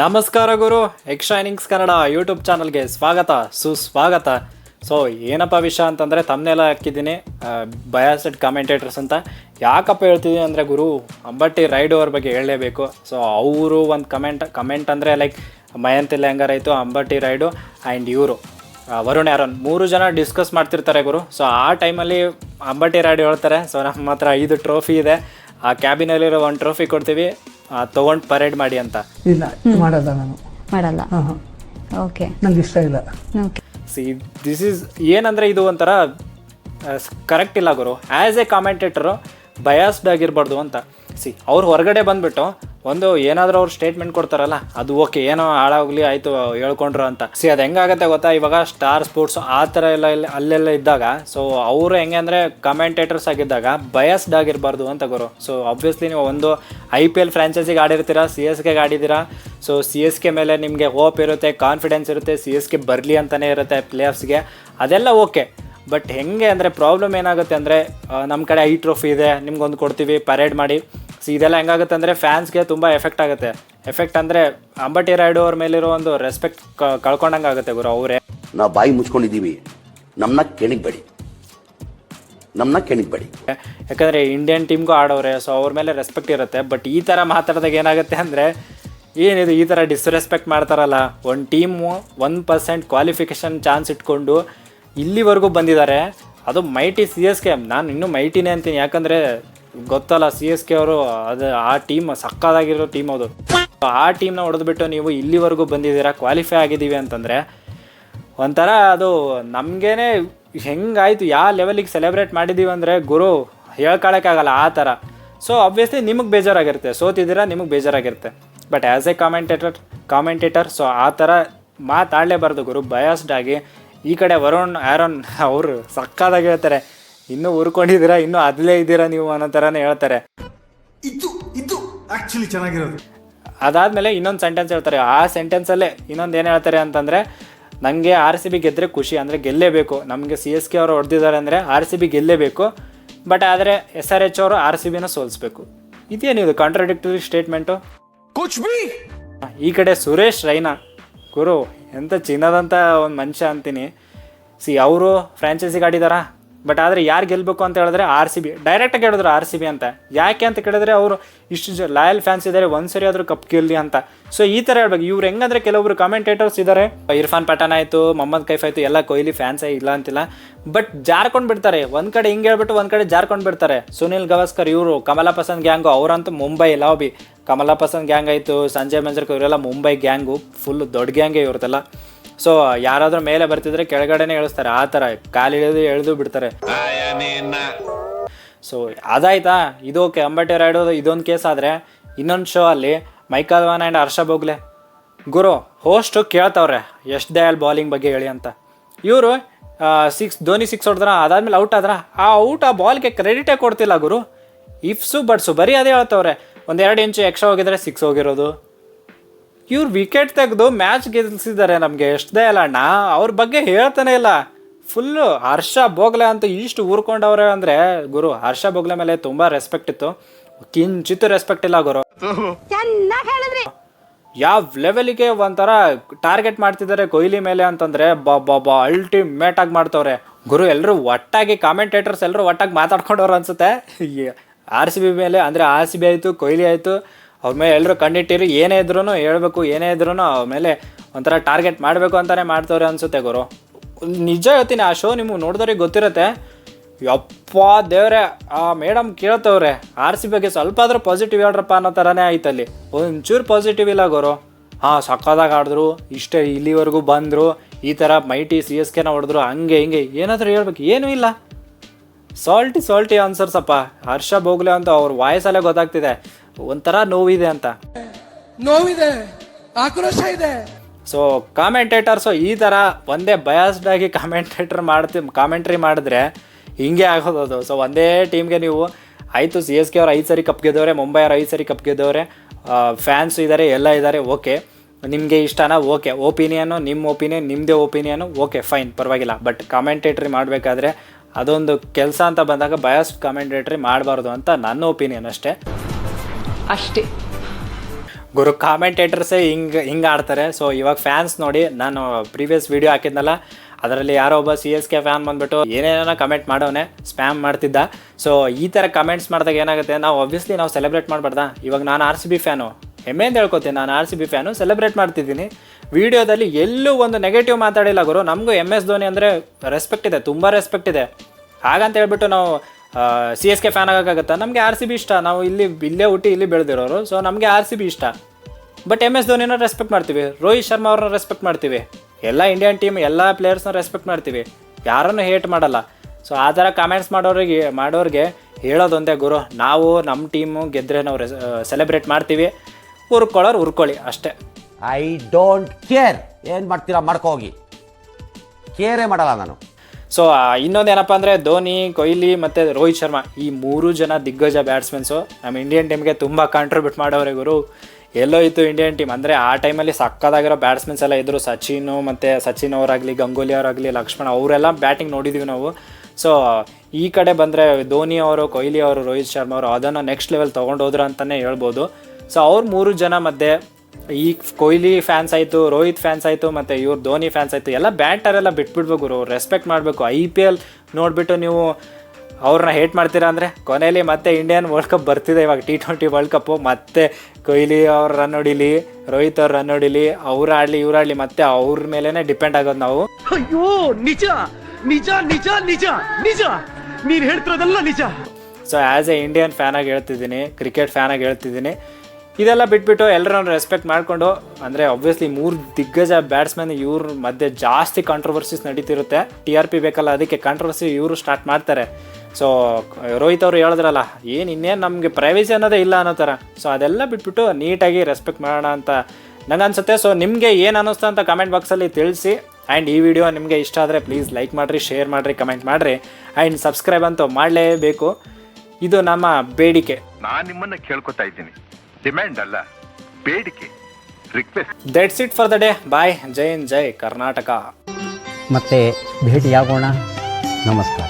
ನಮಸ್ಕಾರ ಗುರು ಎಕ್ಸ್ಟ್ರೈನಿಂಗ್ಸ್ ಕನ್ನಡ ಯೂಟ್ಯೂಬ್ ಚಾನಲ್ಗೆ ಸ್ವಾಗತ, ಸುಸ್ವಾಗತ. ಸೊ ಏನಪ್ಪ ವಿಷಯ ಅಂತಂದರೆ ತಮ್ಮನೆಲ್ಲ ಹಾಕಿದ್ದೀನಿ ಬಯಾಸೆಡ್ ಕಾಮೆಂಟೇಟರ್ಸ್ ಅಂತ. ಯಾಕಪ್ಪ ಹೇಳ್ತಿದ್ದೀನಿ ಅಂದರೆ ಗುರು, ಅಂಬಟ್ಟಿ ರೈಡ್ ಅವ್ರ ಬಗ್ಗೆ ಹೇಳಲೇಬೇಕು. ಸೊ ಅವರು ಒಂದು ಕಮೆಂಟ್ ಕಮೆಂಟ್ ಅಂದರೆ ಲೈಕ್ ಮಯಂತಿ ಲೆಹಂಗರ್ ಆಯಿತು ಅಂಬಟ್ಟಿ ರೈಡು ಆ್ಯಂಡ್ ಇವರು. ವರುಣ್ ಯಾರನ್, ಮೂರು ಜನ ಡಿಸ್ಕಸ್ ಮಾಡ್ತಿರ್ತಾರೆ ಗುರು. ಸೊ ಆ ಟೈಮಲ್ಲಿ ಅಂಬಟ್ಟಿ ರೈಡ್ ಹೇಳ್ತಾರೆ. ಸೊ ನಮ್ಮ ಹತ್ರ ಐದು ಟ್ರೋಫಿ ಇದೆ. ಆ ಕ್ಯಾಬಿನಲ್ಲಿರೋ ಒಂದು ಟ್ರೋಫಿ ಕೊಡ್ತೀವಿ. ತೊಗೊಂಡು ಪರೇಡ್ ಮಾಡಿ ಅಂತ. ಇಲ್ಲ ಮಾಡಲ್ಲ ನಾನು. ಮಾಡಲ್ಲ? ಓಕೆ. ನಂಗೆ ಇಷ್ಟ ಇಲ್ಲ. ಓಕೆ. ಸಿ ದಿಸ್ ಈಸ್ ಏನಂದ್ರೆ ಇದು ಒಂಥರ ಕರೆಕ್ಟ್ ಇಲ್ಲ ಗುರು. ಆ್ಯಸ್ ಎ ಕಾಮೆಂಟೇಟರು ಬಯಾಸ್ಡ್ ಆಗಿರ್ಬಾರ್ದು ಅಂತ. ಸಿ, ಅವ್ರು ಹೊರಗಡೆ ಬಂದುಬಿಟ್ಟು ಒಂದು ಏನಾದರೂ ಅವ್ರು ಸ್ಟೇಟ್ಮೆಂಟ್ ಕೊಡ್ತಾರಲ್ಲ, ಅದು ಓಕೆ, ಏನೋ ಹಾಳಾಗ್ಲಿ, ಆಯಿತು, ಹೇಳ್ಕೊಂಡ್ರು ಅಂತ. ಸಿ, ಅದು ಹೆಂಗಾಗತ್ತೆ ಗೊತ್ತಾ? ಇವಾಗ ಸ್ಟಾರ್ ಸ್ಪೋರ್ಟ್ಸ್ ಆ ಥರ ಎಲ್ಲ ಇಲ್ಲಿ, ಅಲ್ಲೆಲ್ಲ ಇದ್ದಾಗ ಸೊ ಅವರು ಹೆಂಗೆ ಅಂದರೆ ಕಮೆಂಟೇಟರ್ಸ್ ಆಗಿದ್ದಾಗ ಬಯಸ್ಡ್ ಆಗಿರಬಾರ್ದು ಅಂತ ಗುರು. ಸೊ ಆಬ್ವಿಯಸ್ಲಿ ನೀವು ಒಂದು ಐ ಪಿ ಎಲ್ ಫ್ರಾಂಚೈಸಿಗೆ ಆಡಿರ್ತೀರಾ ಸಿ ಎಸ್ ಕೆಗೆ ಆಡಿದ್ದೀರಾ ಸೊ ಸಿ ಎಸ್ ಕೆ ಮೇಲೆ ನಿಮಗೆ ಹೋಪ್ ಇರುತ್ತೆ ಕಾನ್ಫಿಡೆನ್ಸ್ ಇರುತ್ತೆ ಸಿ ಎಸ್ ಕೆ ಬರಲಿ ಅಂತಲೇ ಇರುತ್ತೆ ಪ್ಲೇಯರ್ಸ್ಗೆ ಅದೆಲ್ಲ ಓಕೆ. ಬಟ್ ಹೆಂಗೆ ಅಂದರೆ ಪ್ರಾಬ್ಲಮ್ ಏನಾಗುತ್ತೆ ಅಂದರೆ ನಮ್ಮ ಕಡೆ ಐ ಟ್ರೋಫಿ ಇದೆ ನಿಮ್ಗೊಂದು ಕೊಡ್ತೀವಿ ಪರೇಡ್ ಮಾಡಿ. ಸೊ ಇದೆಲ್ಲ ಹೆಂಗಾಗುತ್ತೆ ಅಂದರೆ ಫ್ಯಾನ್ಸ್ಗೆ ತುಂಬ ಎಫೆಕ್ಟ್ ಆಗುತ್ತೆ. ಎಫೆಕ್ಟ್ ಅಂದರೆ ಅಂಬಟಿ ರಾಯ್ಡು ಅವ್ರ ಮೇಲಿರೋ ಒಂದು ರೆಸ್ಪೆಕ್ಟ್ ಕಳ್ಕೊಂಡಂಗೆ ಆಗುತ್ತೆ ಗುರು ಅವರೇ. ನಾವು ಬಾಯಿ ಮುಚ್ಕೊಂಡಿದ್ದೀವಿ. ನಮ್ಮನ್ನ ಕೆಣಿಗ್ಬೇಡಿ ನಮ್ಮನ್ನ ಕೆಣಿಗ್ಬೇಡಿ ಯಾಕಂದರೆ ಇಂಡಿಯನ್ ಟೀಮ್ಗೂ ಆಡೋರೆ ಸೊ ಅವ್ರ ಮೇಲೆ ರೆಸ್ಪೆಕ್ಟ್ ಇರುತ್ತೆ. ಬಟ್ ಈ ಥರ ಮಾತಾಡಿದಾಗ ಏನಾಗುತ್ತೆ ಅಂದರೆ ಏನಿದು ಈ ಥರ ಡಿಸ್ರೆಸ್ಪೆಕ್ಟ್ ಮಾಡ್ತಾರಲ್ಲ ಒಂದು team one percent qualification chance ಇಟ್ಕೊಂಡು ಇಲ್ಲಿವರೆಗೂ ಬಂದಿದ್ದಾರೆ. ಅದು ಮೈಟಿ ಸಿ ಎಸ್ ಕೆ ನಾನು ಇನ್ನೂ ಮೈಟಿನೇ ಅಂತೀನಿ. ಯಾಕಂದರೆ ಗೊತ್ತಲ್ಲ ಸಿ ಎಸ್ ಕೆ ಅವರು ಅದು ಆ ಟೀಮ್ ಸಕ್ಕದಾಗಿರೋ ಟೀಮ್ ಅದು. ಆ ಟೀಮ್ನ ಹೊಡೆದ್ಬಿಟ್ಟು ನೀವು ಇಲ್ಲಿವರೆಗೂ ಬಂದಿದ್ದೀರಾ ಕ್ವಾಲಿಫೈ ಆಗಿದ್ದೀವಿ ಅಂತಂದರೆ ಒಂಥರ ಅದು ನಮಗೇನೆ ಹೆಂಗಾಯಿತು ಯಾವ ಲೆವೆಲಿಗೆ ಸೆಲೆಬ್ರೇಟ್ ಮಾಡಿದ್ದೀವಿ ಅಂದರೆ ಗುರು ಹೇಳ್ಕೊಳಕ್ಕಾಗಲ್ಲ ಆ ಥರ. ಸೊ ಆಬ್ವಿಯಸ್ಲಿ ನಿಮಗೆ ಬೇಜಾರಾಗಿರುತ್ತೆ. ಸೋತಿದ್ದೀರಾ, ನಿಮಗೆ ಬೇಜಾರಾಗಿರುತ್ತೆ. But as a commentator commentator so ಆ ಥರ ಮಾತಾಡಲೇಬಾರ್ದು ಗುರು. ಬಯಾಸ್ಡ್ ಆಗಿ ಈ ಕಡೆ ವರುಣ್ ಆರೋನ್ ಅವರು ಸಕ್ಕದಾಗಿ ಹೇಳ್ತಾರೆ ಇನ್ನೂ ಉರ್ಕೊಂಡಿದ್ದೀರಾ ಇನ್ನೂ ಅದಲೇ ಇದ್ದೀರಾ ನೀವು ಅನ್ನೋ ಥರನೇ ಹೇಳ್ತಾರೆ. ಇದು ಇದು ಆ್ಯಕ್ಚುಲಿ ಚೆನ್ನಾಗಿರೋದು. ಅದಾದಮೇಲೆ ಇನ್ನೊಂದು ಸೆಂಟೆನ್ಸ್ ಹೇಳ್ತಾರೆ. ಆ ಸೆಂಟೆನ್ಸಲ್ಲೇ ಇನ್ನೊಂದು ಏನು ಹೇಳ್ತಾರೆ ಅಂತಂದರೆ ನನಗೆ ಆರ್ ಸಿ ಬಿ ಗೆದ್ದರೆ ಖುಷಿ ಅಂದರೆ ಗೆಲ್ಲೇಬೇಕು. ನಮಗೆ ಸಿ ಎಸ್ ಕೆ ಅವರು ಹೊಡೆದಿದ್ದಾರೆ ಅಂದರೆ ಆರ್ ಸಿ ಬಿ ಗೆಲ್ಲೇಬೇಕು. ಬಟ್ ಆದರೆ ಎಸ್ ಆರ್ ಎಚ್ ಅವರು ಆರ್ ಸಿ ಬಿನ ಸೋಲಿಸ್ಬೇಕು. ಇದೇನಿದು ಕಾಂಟ್ರಡಿಕ್ಟರಿ ಸ್ಟೇಟ್ಮೆಂಟು ಈ ಕಡೆ ಸುರೇಶ್ ರೈನಾ ಗುರು ಎಂಥ ಚಿನ್ನದಂಥ ಒಂದು ಮನುಷ್ಯ ಅಂತೀನಿ. ಸಿ, ಅವರು ಫ್ರಾಂಚೈಸಿ ಗಾಡಿದಾರ ಬಟ್ ಆದರೆ ಯಾರು ಗೆಲ್ಲಬೇಕು ಅಂತ ಹೇಳಿದ್ರೆ ಆರ್ ಸಿ ಬಿ. ಡೈರೆಕ್ಟಾಗಿ ಹೇಳಿದ್ರು ಆರ್ ಸಿ ಬಿ ಅಂತ. ಯಾಕೆ ಅಂತ ಕೇಳಿದ್ರೆ ಅವರು ಇಷ್ಟು ಲಾಯಲ್ ಫ್ಯಾನ್ಸ್ ಇದ್ದಾರೆ ಒಂದು ಸರಿ ಆದರೂ ಕಪ್ ಗೆಲ್ಲಿ ಅಂತ. ಸೊ ಈ ಥರ ಹೇಳ್ಬೇಕು. ಇವ್ರು ಹೆಂಗಂದ್ರೆ ಕೆಲವೊಬ್ರು ಕಾಮೆಂಟೇಟರ್ಸ್ ಇದ್ದಾರೆ ಇರ್ಫಾನ್ ಪಠಾನ್ ಆಯಿತು, ಮೊಹಮ್ಮದ್ ಕೈಫ್ ಆಯಿತು, ಎಲ್ಲ ಕೊಹ್ಲಿ ಫ್ಯಾನ್ಸೇ ಇಲ್ಲ ಅಂತಿಲ್ಲ. ಬಟ್ ಜಾರ್ಕೊಂಡು ಬಿಡ್ತಾರೆ. ಒಂದು ಕಡೆ ಹಿಂಗೆ ಹೇಳ್ಬಿಟ್ಟು ಒಂದು ಕಡೆ ಜಾರ್ಕೊಂಡು ಬಿಡ್ತಾರೆ. ಸುನಿಲ್ ಗವಾಸ್ಕರ್ ಇವರು, ಕಮಲಾ ಪಸಂದ್ ಗ್ಯಾಂಗು, ಅವರಂತೂ ಮುಂಬೈ ಲಾಬಿ ಕಮಲಾ ಪಸಂದ್ ಗ್ಯಾಂಗ್ ಆಯಿತು, ಸಂಜಯ್ ಮಂಜರ್ಕ ಇವರೆಲ್ಲ ಮುಂಬೈ ಗ್ಯಾಂಗು ಫುಲ್ ದೊಡ್ಡ ಗ್ಯಾಂಗೇ ಇವ್ರದ್ದೆಲ್ಲ ಸೊ ಯಾರಾದರೂ ಮೇಲೆ ಬರ್ತಿದ್ರೆ ಕೆಳಗಡೆನೇ ಇಳಿಸ್ತಾರೆ, ಆ ಥರ ಕಾಲು ಇಳಿದು ಎಳೆದು ಬಿಡ್ತಾರೆ. ಸೊ ಅದಾಯ್ತಾ? ಇದು ಓಕೆ ಅಂಬಟಿ ರೈಡು ಇದೊಂದು ಕೇಸ್ ಆದರೆ, ಇನ್ನೊಂದು ಶೋ ಅಲ್ಲಿ Michael Vaughan and Harsha Bhogle. Guru host ಕೇಳ್ತವ್ರೆ ಎಷ್ಟು ದಯಾಲ್ ಬಾಲಿಂಗ್ ಬಗ್ಗೆ ಹೇಳಿ ಅಂತ. ಇವರು ಸಿಕ್ಸ್ ಧೋನಿ ಸಿಕ್ಸ್ ಹೊಡೆದ್ರ, ಅದಾದ್ಮೇಲೆ ಔಟ್ ಆದ್ರ? ಆ ಔಟ್ ಆ ಬಾಲ್ಗೆ ಕ್ರೆಡಿಟೇ ಕೊಡ್ತಿಲ್ಲ ಗುರು. ಇಫ್ಸು ಬಟ್ಸು ಬರೀ ಅದೇ ಹೇಳ್ತವ್ರೆ. ಒಂದೆರಡು ಇಂಚು ಎಕ್ಸ್ಟ್ರಾ ಹೋಗಿದ್ರೆ ಸಿಕ್ಸ್ ಹೋಗಿರೋದು. ಇವ್ರು ವಿಕೆಟ್ ತೆಗೆದು ಮ್ಯಾಚ್ ಗೆಲ್ಸಿದ್ದಾರೆ ನಮಗೆ ಎಷ್ಟದೇ ಇಲ್ಲ ಅಣ್ಣ. ಅವ್ರ ಬಗ್ಗೆ ಹೇಳ್ತಾನೆ ಇಲ್ಲ. ಫುಲ್ಲು ಹರ್ಷ ಬೋಗ್ಲೆ ಅಂತ ಇಷ್ಟು ಊರ್ಕೊಂಡವ್ರೆ ಅಂದರೆ ಗುರು ಹರ್ಷ ಬೋಗ್ಲೆ ಮೇಲೆ ತುಂಬ ರೆಸ್ಪೆಕ್ಟ್ ಇತ್ತು. ಕಿಂಚಿತ್ತು ರೆಸ್ಪೆಕ್ಟ್ ಇಲ್ಲ ಗುರು. ಯಾವ ಲೆವೆಲಿಗೆ ಒಂಥರ ಟಾರ್ಗೆಟ್ ಮಾಡ್ತಿದ್ದಾರೆ ಕೊಹ್ಲಿ ಮೇಲೆ ಅಂತಂದ್ರೆ ಬಾ ಬಾ ಬಾ ಅಲ್ಟಿಮೇಟ್ ಆಗಿ ಮಾಡ್ತವ್ರೆ. ಗುರು ಎಲ್ಲರೂ ಒಟ್ಟಾಗಿ ಕಾಮೆಂಟೇಟರ್ಸ್ ಎಲ್ಲರೂ ಒಟ್ಟಾಗಿ ಮಾತಾಡ್ಕೊಂಡವ್ರು ಅನ್ಸುತ್ತೆ. ಆರ್ ಸಿ ಬಿ ಮೇಲೆ, ಅಂದರೆ ಆರ್ ಸಿ ಬಿ ಆಯಿತು, ಕೊಹ್ಲಿ ಆಯಿತು, ಅವ್ರ ಮೇಲೆ ಎಲ್ಲರೂ ಕಣ್ಣಿಟ್ಟಿರಿ, ಏನೇ ಇದ್ರೂ ಹೇಳಬೇಕು, ಏನೇ ಇದ್ರೂ ಅವ್ರ ಮೇಲೆ ಒಂಥರ ಟಾರ್ಗೆಟ್ ಮಾಡಬೇಕು ಅಂತಲೇ ಮಾಡ್ತವ್ರೆ ಅನಿಸುತ್ತೆ ಗುರು. ನಿಜ ಹೇಳ್ತೀನಿ, ಆ ಶೋ ನಿಮ್ಗೆ ನೋಡಿದವ್ರಿಗೆ ಗೊತ್ತಿರುತ್ತೆ. ಯಪ್ಪ ದೇವ್ರೆ, ಆ ಮೇಡಮ್ ಕೇಳ್ತವ್ರೆ, ಆರ್ ಸಿ ಬಗ್ಗೆ ಸ್ವಲ್ಪ ಆದರೂ ಪಾಸಿಟಿವ್ ಹೇಳ್ರಪ್ಪ ಅನ್ನೋ ಥರನೇ ಆಯ್ತಲ್ಲಿ ಒಂಚೂರು ಪಾಸಿಟಿವ್ ಇಲ್ಲ ಗುರು. ಹಾಂ ಸಕ್ಕದಾಗ ಆಡಿದ್ರು, ಇಷ್ಟೇ ಇಲ್ಲಿವರೆಗೂ ಬಂದರು, ಈ ಥರ ಮೈಟಿ ಸಿ ಎಸ್ ಕೆನ ಹೊಡೆದ್ರು, ಹಂಗೆ ಹಿಂಗೆ, ಏನಾದರೂ ಹೇಳ್ಬೇಕು, ಏನೂ ಇಲ್ಲ. ಸಾಲ್ಟಿ ಸಾಲ್ಟಿ ಅಪ್ಪ. ಹರ್ಷ ಬೋಗ್ಲೆ ಅಂತ ಅವ್ರ ವಾಯ್ಸಲ್ಲೇ ಗೊತ್ತಾಗ್ತಿದೆ. ಒಂಥರ ನೋವಿದೆ ಅಂತ. ನೋವಿದೆ. ಆಕ್ರೋಶ ಇದೆ. ಸೊ ಕಾಮೆಂಟೇಟರ್ಸು ಈ ಥರ ಒಂದೇ ಬಯಾಸ್ಡ್ ಆಗಿ ಕಾಮೆಂಟೇಟರ್ ಮಾಡ್ತಿ ಕಾಮೆಂಟ್ರಿ ಮಾಡಿದ್ರೆ ಹಿಂಗೆ ಆಗೋದು ಅದು. ಸೊ ಒಂದೇ ಟೀಮ್ಗೆ ನೀವು ಆಯಿತು ಸಿ ಎಸ್ ಕೆ ಅವ್ರು ಐದು ಸರಿ ಕಪ್ ಗೆದ್ದವ್ರೆ ಮುಂಬೈ ಅವ್ರು ಐದು ಸರಿ ಕಪ್ ಗೆದ್ದವ್ರೆ ಫ್ಯಾನ್ಸ್ ಇದ್ದಾರೆ ಎಲ್ಲ ಇದ್ದಾರೆ ಓಕೆ ನಿಮಗೆ ಇಷ್ಟನ? ಓಕೆ ಒಪಿನಿಯನು ನಿಮ್ಮ ಒಪಿನಿಯನ್ ನಿಮ್ಮದೇ ಒಪಿನಿಯನು ಓಕೆ ಫೈನ್ ಪರವಾಗಿಲ್ಲ. ಬಟ್ ಕಾಮೆಂಟೇಟ್ರಿ ಮಾಡಬೇಕಾದ್ರೆ ಅದೊಂದು ಕೆಲಸ ಅಂತ ಬಂದಾಗ ಬಯಾಸ್ ಕಾಮೆಂಟೇಟ್ರಿ ಮಾಡಬಾರ್ದು ಅಂತ ನನ್ನ ಒಪಿನಿಯನ್ ಅಷ್ಟೇ. ಅಷ್ಟೇ. ಗುರು ಕಾಮೆಂಟೇಟರ್ಸೇ ಹಿಂಗೆ ಹಿಂಗೆ ಆಡ್ತಾರೆ. ಸೊ ಇವಾಗ ಫ್ಯಾನ್ಸ್ ನೋಡಿ ನಾನು ಪ್ರೀವಿಯಸ್ ವೀಡಿಯೋ ಹಾಕಿದ್ನಲ್ಲ ಅದರಲ್ಲಿ ಯಾರೋ ಒಬ್ಬ ಸಿ ಎಸ್ ಕೆ ಫ್ಯಾನ್ ಬಂದ್ಬಿಟ್ಟು ಏನೇನೋ ಕಮೆಂಟ್ ಮಾಡೋನೆ ಸ್ಪ್ಯಾಮ್ ಮಾಡ್ತಿದ್ದ. ಸೊ ಈ ಥರ ಕಮೆಂಟ್ಸ್ ಮಾಡಿದಾಗ ಏನಾಗುತ್ತೆ ನಾವು ಒಬ್ವಿಯಸ್ಲಿ ನಾವು ಸೆಲೆಬ್ರೇಟ್ ಮಾಡಬಾರ್ದಾ? ಇವಾಗ ನಾನು ಆರ್ ಸಿ ಬಿ ಫ್ಯಾನು ಹೆಮ್ಮೆಯಿಂದ ಹೇಳ್ಕೊತೀನಿ ನಾನು R C B fan celebrate ಮಾಡ್ತಿದ್ದೀನಿ. ವಿಡಿಯೋದಲ್ಲಿ ಎಲ್ಲೂ ಒಂದು ನೆಗೆಟಿವ್ ಮಾತಾಡಿಲ್ಲ ಗುರು. ನಮಗೂ ಎಂ ಎಸ್ ಧೋನಿ ಅಂದರೆ ರೆಸ್ಪೆಕ್ಟ್ ಇದೆ, ತುಂಬ ರೆಸ್ಪೆಕ್ಟ್ ಇದೆ. ಹಾಗಂತ ಹೇಳ್ಬಿಟ್ಟು ನಾವು ಸಿ ಎಸ್ ಕೆ ಫ್ಯಾನ್ ಆಗೋಕ್ಕಾಗತ್ತಾ? ನಮಗೆ ಆರ್ ಸಿ ಬಿ ಇಷ್ಟ. ನಾವು ಇಲ್ಲಿ, ಇಲ್ಲೇ ಹುಟ್ಟಿ ಇಲ್ಲಿ ಬೆಳೆದಿರೋರು. ಸೊ ನಮಗೆ ಆರ್ ಸಿ ಬಿ ಇಷ್ಟ. ಬಟ್ ಎಂ ಎಸ್ ಧೋನಿನ ರೆಸ್ಪೆಕ್ಟ್ ಮಾಡ್ತೀವಿ. ರೋಹಿತ್ ಶರ್ಮಾ ಅವ್ರನ್ನ ರೆಸ್ಪೆಕ್ಟ್ ಮಾಡ್ತೀವಿ. ಎಲ್ಲ ಇಂಡಿಯನ್ ಟೀಮ್ ಎಲ್ಲ ಪ್ಲೇಯರ್ಸ್ನ ರೆಸ್ಪೆಕ್ಟ್ ಮಾಡ್ತೀವಿ. ಯಾರನ್ನು ಹೇಟ್ ಮಾಡಲ್ಲ. ಸೊ ಆ ಥರ ಕಾಮೆಂಟ್ಸ್ ಮಾಡೋರಿಗೆ ಮಾಡೋರಿಗೆ ಹೇಳೋದೊಂದೇ ಗುರು. ನಾವು ನಮ್ಮ ಟೀಮು ಗೆದ್ದರೆ ನಾವು ಸೆಲೆಬ್ರೇಟ್ ಮಾಡ್ತೀವಿ. ಉರ್ಕೊಳ್ಳೋರು ಉರ್ಕೊಳ್ಳಿ ಅಷ್ಟೇ. ಐ ಡೋಂಟ್ ಕೇರ್ ಏನು ಮಾಡ್ತೀರಾ? ಮಾಡ್ಕೋಗಿ ಕೇರೇ ಮಾಡಲ್ಲ ನಾನು. ಸೊ ಇನ್ನೊಂದೇನಪ್ಪ ಅಂದರೆ, ಧೋನಿ, ಕೊಹ್ಲಿ ಮತ್ತು ರೋಹಿತ್ ಶರ್ಮಾ, ಈ ಮೂರು ಜನ ದಿಗ್ಗಜ ಬ್ಯಾಟ್ಸ್ಮನ್ಸು ನಮ್ಮ ಇಂಡಿಯನ್ ಟೀಮ್ಗೆ ತುಂಬ ಕಾಂಟ್ರಿಬ್ಯೂಟ್ ಮಾಡೋರೆ ಗುರು. ಎಲ್ಲೋ ಇತ್ತು ಇಂಡಿಯನ್ ಟೀಮ್ ಅಂದರೆ, ಆ ಟೈಮಲ್ಲಿ ಸಕ್ಕದಾಗಿರೋ ಬ್ಯಾಟ್ಸ್ಮನ್ಸ್ ಎಲ್ಲ ಇದ್ದರು ಸಚಿನು ಮತ್ತು ಸಚಿನ್ ಅವರಾಗಲಿ, ಗಂಗೂಲಿ ಅವರಾಗಲಿ, ಲಕ್ಷ್ಮಣ್, ಅವರೆಲ್ಲ ಬ್ಯಾಟಿಂಗ್ ನೋಡಿದ್ದೀವಿ ನಾವು. ಸೊ ಈ ಕಡೆ ಬಂದರೆ ಧೋನಿ ಅವರು, ಕೊಹ್ಲಿ ಅವರು, ರೋಹಿತ್ ಶರ್ಮಾ ಅವರು ಅದನ್ನು ನೆಕ್ಸ್ಟ್ ಲೆವೆಲ್ ತೊಗೊಂಡೋದ್ರು ಅಂತಲೇ ಹೇಳ್ಬೋದು. ಸೊ ಅವ್ರು ಮೂರು ಜನ ಮಧ್ಯೆ ಈ ಕೊಹ್ಲಿ ಫ್ಯಾನ್ಸ್ ಆಯಿತು ರೋಹಿತ್ ಫ್ಯಾನ್ಸ್ ಆಯಿತು ಮತ್ತು ಇವ್ರು ಧೋನಿ ಫ್ಯಾನ್ಸ್ ಆಯಿತು ಎಲ್ಲ ಬ್ಯಾಟರ್ ಎಲ್ಲ ಬಿಟ್ಬಿಡ್ಬೇಕು ರೆಸ್ಪೆಕ್ಟ್ ಮಾಡಬೇಕು. ಐ ಪಿ ಎಲ್ ನೋಡಿಬಿಟ್ಟು ನೀವು ಅವ್ರನ್ನ ಹೇಟ್ ಮಾಡ್ತೀರಾ ಅಂದರೆ ಕೊನೆಯಲ್ಲಿ ಮತ್ತೆ ಇಂಡಿಯನ್ ವರ್ಲ್ಡ್ ಕಪ್ ಬರ್ತಿದೆ ಇವಾಗ ಟಿ ಟ್ವೆಂಟಿ ವರ್ಲ್ಡ್ ಕಪ್ಪು ಮತ್ತೆ ಕೊಹ್ಲಿ ಅವ್ರ ರನ್ ಹೊಡಿಲಿ ರೋಹಿತ್ ಅವ್ರ ರನ್ ಹೊಡಿಲಿ ಅವ್ರು ಆಡಲಿ ಇವ್ರು ಆಡಲಿ ಮತ್ತೆ ಅವ್ರ ಮೇಲೇ ಡಿಪೆಂಡ್ ಆಗೋದು ನಾವು. ಅಯ್ಯೋ ನಿಜ ನಿಜ ನಿಜ ನಿಜ ನಿಜ. ನೀನು ಹೇಳ್ತಿರೋದೆಲ್ಲ ನಿಜ. ಸೊ ಆ್ಯಸ್ ಎ ಇಂಡಿಯನ್ ಫ್ಯಾನಾಗಿ ಹೇಳ್ತಿದ್ದೀನಿ ಕ್ರಿಕೆಟ್ ಫ್ಯಾನಾಗಿ ಹೇಳ್ತಿದ್ದೀನಿ. ಇದೆಲ್ಲ ಬಿಟ್ಬಿಟ್ಟು ಎಲ್ಲರನ್ನ ರೆಸ್ಪೆಕ್ಟ್ ಮಾಡಿಕೊಂಡು, ಅಂದರೆ ಆಬ್ವಿಯಸ್ಲಿ ಮೂರು ದಿಗ್ಗಜ ಬ್ಯಾಟ್ಸ್ಮನ್ ಇವ್ರ ಮಧ್ಯೆ ಜಾಸ್ತಿ ಕಾಂಟ್ರವರ್ಸೀಸ್ ನಡೀತಿರುತ್ತೆ. ಟಿ ಆರ್ ಪಿ ಬೇಕಲ್ಲ, ಅದಕ್ಕೆ ಕಾಂಟ್ರವರ್ಸಿ ಇವರು ಸ್ಟಾರ್ಟ್ ಮಾಡ್ತಾರೆ. ಸೊ ರೋಹಿತ್ ಅವರು ಹೇಳಿದ್ರಲ್ಲ, ಏನು ಇನ್ನೇನು ನಮಗೆ ಪ್ರೈವೇಸಿ ಅನ್ನೋದೇ ಇಲ್ಲ ಅನ್ನೋ ಥರ ಸೊ ಅದೆಲ್ಲ ಬಿಟ್ಬಿಟ್ಟು ನೀಟಾಗಿ ರೆಸ್ಪೆಕ್ಟ್ ಮಾಡೋಣ ಅಂತ ನಂಗೆ ಅನಿಸುತ್ತೆ. ಸೊ ನಿಮಗೆ ಏನು ಅನ್ನಿಸ್ತು ಅಂತ ಕಮೆಂಟ್ ಬಾಕ್ಸಲ್ಲಿ ತಿಳಿಸಿ. ಆ್ಯಂಡ್ ಈ ವಿಡಿಯೋ ನಿಮಗೆ ಇಷ್ಟ ಆದರೆ ಪ್ಲೀಸ್ ಲೈಕ್ ಮಾಡಿರಿ ಶೇರ್ ಮಾಡಿರಿ ಕಮೆಂಟ್ ಮಾಡಿರಿ. ಆ್ಯಂಡ್ ಸಬ್ಸ್ಕ್ರೈಬ್ ಅಂತೂ ಮಾಡಲೇಬೇಕು. ಇದು ನಮ್ಮ ಬೇಡಿಕೆ. ನಾನು ನಿಮ್ಮನ್ನು ಕೇಳ್ಕೊತಾ ಇದ್ದೀನಿ. ಡಿಮ್ಯಾಂಡ್ ಅಲ್ಲ ಬೇಡಿಕೆ request that's it for the day bye ಜೈ ಹಿಂದ್ ಜೈ ಕರ್ನಾಟಕ ಮತ್ತೆ ಭೇಟಿಯಾಗೋಣ. ನಮಸ್ಕಾರ.